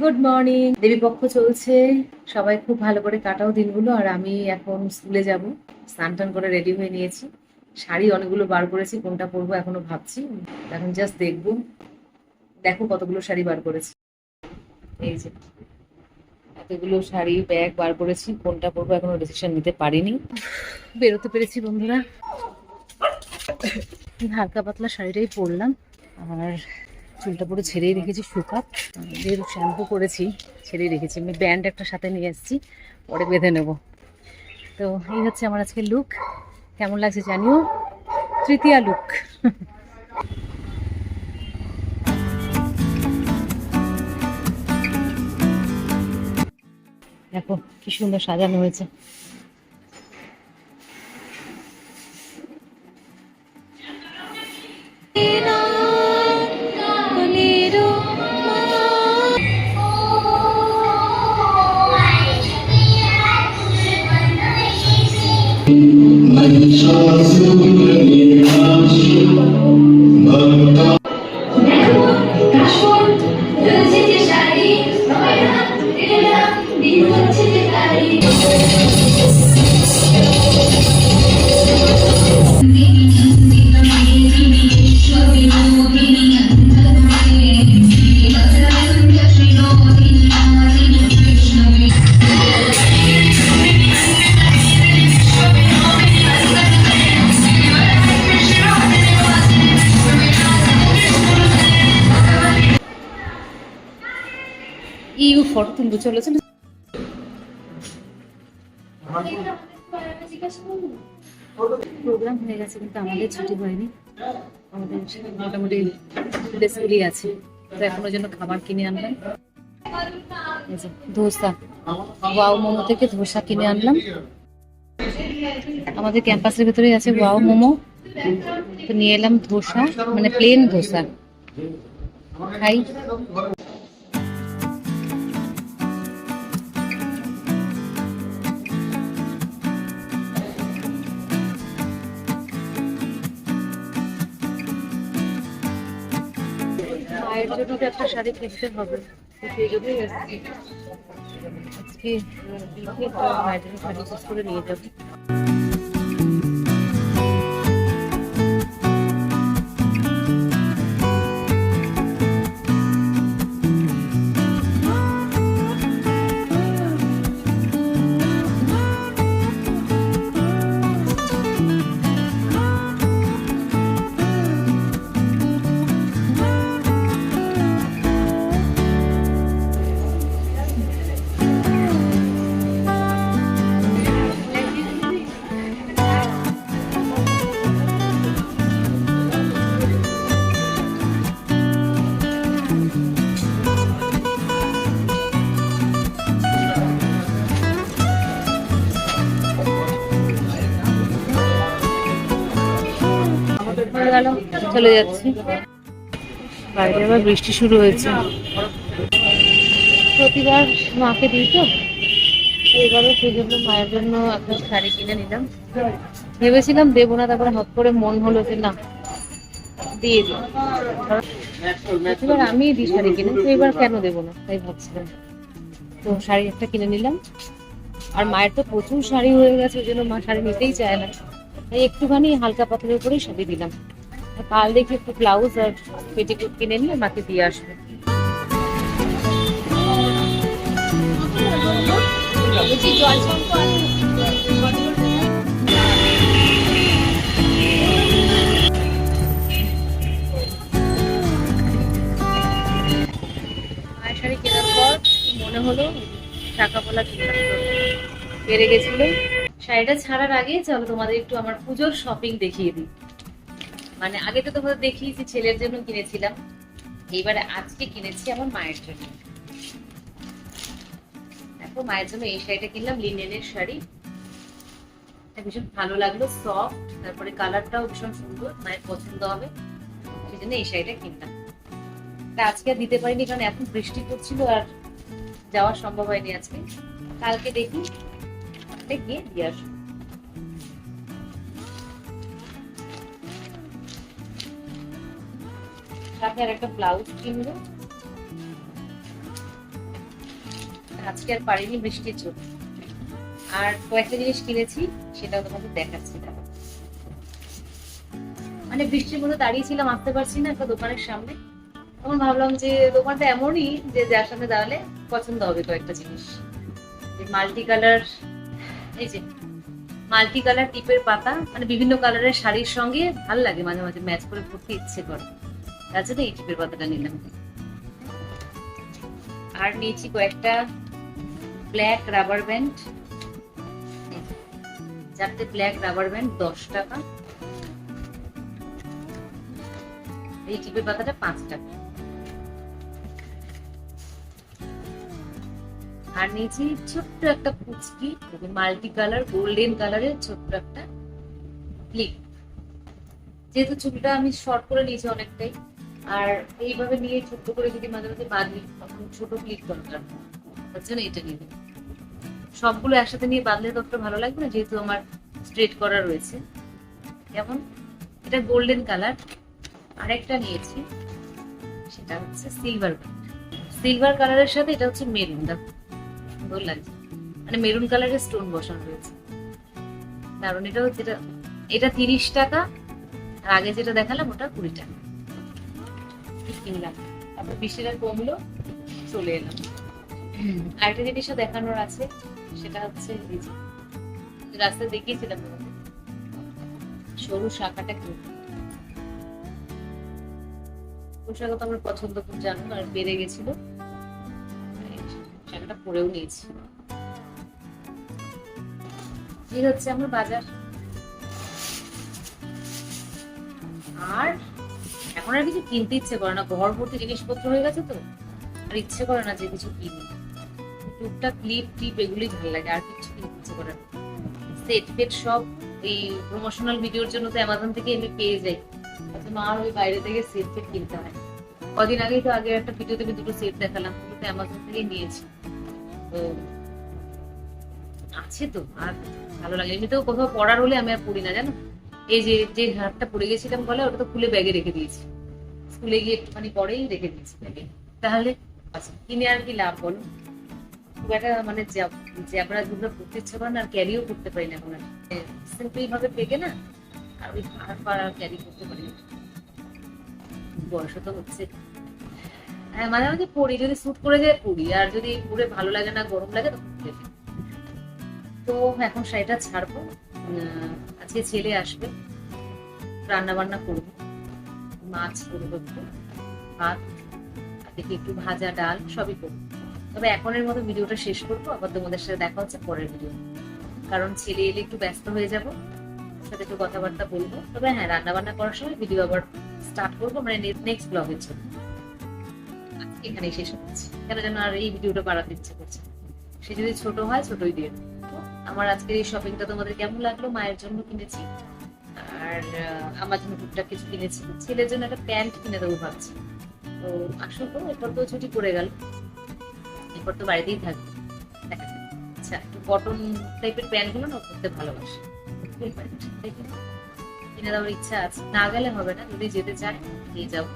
Good morning দেবীপক্ষ চলছে। সবাই খুব ভালো করে কাটাও দিনগুলো, আর আমি এখন স্কুলে যাব। স্নান টান করে রেডি হয়ে নিয়েছি। শাড়ি অনেকগুলো বার করেছি কোনটা পরবো এখনও ভাবছি। এখন জাস্ট দেখব। দেখো কতগুলো শাড়ি বার করেছি এই যে, এতগুলো শাড়ি ব্যাগ বার করেছি কোনটা পরবো এখনও ডিসিশন নিতে পারিনি। বেরোতে পেরেছি বন্ধুরা। হালকা পাতলা শাড়িটাই পরলাম। আর চুলটা পুরো ছেড়েই রেখেছি শুকাত যেহেতু শ্যাম্পু করেছি, ছেড়েই রেখেছি। আমি ব্যান্ড একটা সাথে নিয়ে এসেছি পরে বেঁধে নেব। তো এই হচ্ছে আমার আজকে লুক কেমন লাগছে জানিও? তৃতীয়া লুক দেখো, কি সুন্দর সাজানো হয়েছে। Mahishasura ফটো তুলবো, চলো চলো। প্রোগ্রাম হয়ে গেছে, কিন্তু আমাদের ছুটি হয়নি। আমাদের মোটামুটি আছে। এখনও খাবার কিনে আনলাম। ধোসা। মোমো থেকে ধোসা কিনে আনলাম। আমাদের ক্যাম্পাসের ভেতরেই আছে ওয়াও মোমো। তো নিয়ে এলাম ধোসা মানে প্লেন ধোসা। খাই। মায়ের জন্য তো একটা শাড়ি কিনতে হবে। আজকে মায়ের জন্য শাড়ি করে নিয়ে যাব। গেল, চলে যাচ্ছি। বাইরে আবার বৃষ্টি শুরু হয়েছে। প্রতিবার মাকে দিই তো। এবারও সেই জন্য মায়ের জন্য একটা শাড়ি কিনে নিলাম। ভেবেছিলাম দেবো না, তারপরে হট করে মন হলো যে না, দিয়ে দিই। এবার আমি দিই শাড়ি কিনে, তো এবার কেন দেবো না, তাই ভাবছিলাম। তো শাড়ি একটা কিনে নিলাম। আর মায়ের তো প্রচুর শাড়ি হয়ে গেছে, ওই জন্য মা শাড়ি নিতেই চায় না। তাই একটুখানি হালকা পাথরের উপরেই শাড়ি দিলাম। কাল দেখি একটু ব্লাউজ আর পেটিকোট কিনে নিয়ে মাকে দিয়ে আসবে। মায়ের শাড়ি কেনার পর মনে হলো টাকা বলা কিনলাম বেড়ে গেছিল। শাড়িটা ছাড়ার আগে চলো তোমাদের একটু আমার পুজোর শপিং দেখিয়ে দিই। মানে আগে তো তোমাদের দেখিয়েছি ছেলের জন্য কিনেছিলাম। এইবারে আজকে কিনেছি আমার মায়ের জন্য। দেখো, মায়ের জন্য এই শাড়িটা কিনলাম লিনেনের শাড়ি। ভীষণ ভালো লাগল সফট তারপরে কালারটাও ভীষণ সুন্দর, মায়ের পছন্দ হবে। সেই জন্য এই শাড়িটা কিনলাম। তা আজকে আর দিতে পারিনি, কারণ এখন বৃষ্টি পড়ছিল আর যাওয়া সম্ভব হয়নি আজকে। কালকে দেখি গিয়ে দিয়ে আসব। সাথে আর একটা ব্লাউজ কিনবো। আজকে আর পারিনি বৃষ্টির আর কয়েকটা জিনিস কিনেছি, সেটাও তোমাকে দেখাচ্ছি। মানে বৃষ্টির মধ্যে দাঁড়িয়েছিলাম আসতে পারছি না একটা দোকানের সামনে। তখন ভাবলাম যে দোকানটা এমনই যে যার সামনে দাঁড়ালে পছন্দ হবে কয়েকটা জিনিস। মাল্টি কালার এই যে মাল্টি কালার টিপের পাতা মানে বিভিন্ন কালারের শাড়ির সঙ্গে ভালো লাগে মাঝে মাঝে, ম্যাচ করে পড়তে ইচ্ছে করে। তার জন্য এই টিপের পাতাটা নিলাম। আর নিয়েছি কয়েকটা ব্ল্যাক রাবার ব্যান্ড। চারটে ব্ল্যাক রাবার ব্যান্ড, দশ টাকা। এই টিপের পাতাটা পাঁচ টাকা। আর নিয়েছি ছোট্ট একটা পুচকি মাল্টি কালার, গোল্ডেন কালারের ছোট্ট একটা ক্লিপ। যেহেতু চুলটা আমি শর্ট করে নিয়েছি অনেকটাই আর এইভাবে নিয়ে ছোট্ট করে যদি মাঝে মাঝে বাঁধি, তখন ছোট ক্লিক দরকার। জন্য এটা নিবি সবগুলো একসাথে নিয়ে বাঁধলে তো একটু ভালো লাগবে না, যেহেতু আমার স্ট্রেট করা রয়েছে। কেমন? এটা গোল্ডেন কালার আরেকটা নিয়েছি। সেটা হচ্ছে সিলভার সিলভার কালারের সাথে এটা হচ্ছে মেরুন দেখো লাগছে। মানে মেরুন কালারের স্টোন বসানো রয়েছে। কারণ এটা হচ্ছে, এটা এটা তিরিশ টাকা। আর আগে যেটা দেখালাম, ওটা কুড়ি টাকা। কিনলাম। তারপর কমলো, চলে এলাম। আরেকটা জিনিসও দেখানোর আছে, সেটা হচ্ছে এই যে রাস্তায় দেখিয়েছিলাম সরু শাখাটা কি? শাখা তো আমার পছন্দ খুব জানো? আর বেড়ে গেছিল। শাখাটা পরেও নিয়েছি। এই হচ্ছে আমার বাজার। এখন আর কিছু কিনতে ইচ্ছে করে না। ঘর ভর্তি জিনিসপত্র হয়ে গেছে তো। আর ইচ্ছে করে না যে কিছু কিনি। টুকটাক ক্লিপ টিপ এগুলোই ভালো লাগে, আর কিছু কিনতে ইচ্ছে করে না। সেট ফেট সব এই প্রমোশনাল ভিডিওর জন্য তো অ্যামাজন থেকে এমনি পেয়ে যাই। আর ওই বাইরে থেকে সেট ফেট কিনতে হয়। কদিন আগেই তো আগে একটা ভিডিওতে আমি দুটো সেট দেখালাম তো অ্যামাজন থেকেই নিয়েছি। তো আছে তো, আর ভালো লাগে। এমনিতেও কোথাও পড়ার হলে আমি আর পড়ি না, জানো? এই যে যে হারটা পড়ে গেছিলাম বলে ওটা তো খুলে ব্যাগে রেখে দিয়েছি। স্কুলে গিয়ে একটুখানি পরেই রেখে দিয়েছি ব্যাগে তাহলে আচ্ছা কিনে আর কি লাভ বলো? খুব একটা মানে জ্যাবরা যেগুলো পড়তে ইচ্ছে করে না আর ক্যারিও করতে পারি না এখন সিম্পলি ভাবে পেকে না, আর ওই পার আর ক্যারি করতে পারি না। বয়স তো হচ্ছে। হ্যাঁ মাঝে মাঝে পড়ি যদি স্যুট করে যায় পড়ি আর যদি পরে ভালো লাগে না, গরম লাগে খুলে তো এখন শাড়িটা ছাড়বো। আজকে ছেলে আসবে রান্না বান্না করব। মাছ করব ভাত দেখি একটু ভাজা ডাল, সবই করব তবে এখনের মতো ভিডিওটা শেষ করব, আবার তোমাদের সাথে দেখা হচ্ছে পরের ভিডিও। কারণ ছেলে এলে একটু ব্যস্ত হয়ে যাব সাথে একটু কথাবার্তা বলব। তবে হ্যাঁ রান্না বান্না করার সময় ভিডিও আবার স্টার্ট করব মানে নেক্সট ব্লগের জন্য। এখানেই শেষ হচ্ছে কেন যেন আর এই ভিডিওটা বাড়াতে ইচ্ছে করছে সে যদি ছোট হয়, ছোটই দিয়ে আমার আজকের এই শপিংটা তোমাদের কেমন লাগল, মায়ের জন্য কিনেছি? আর আমার জন্য টুকটাক কিছু কিনেছি ছেলের জন্য একটা প্যান্ট কিনে দেবো ভাবছি। তো আসো তো, এরপর তো ছুটি পড়ে গেল। এরপর তো বাড়িতেই থাকবে। আচ্ছা একটু কটন টাইপের প্যান্টগুলো না করতে ভালোবাসি। কিনে দেওয়ার ইচ্ছা আছে। না গেলে হবে না, যদি যেতে চায়, নিয়ে যাব।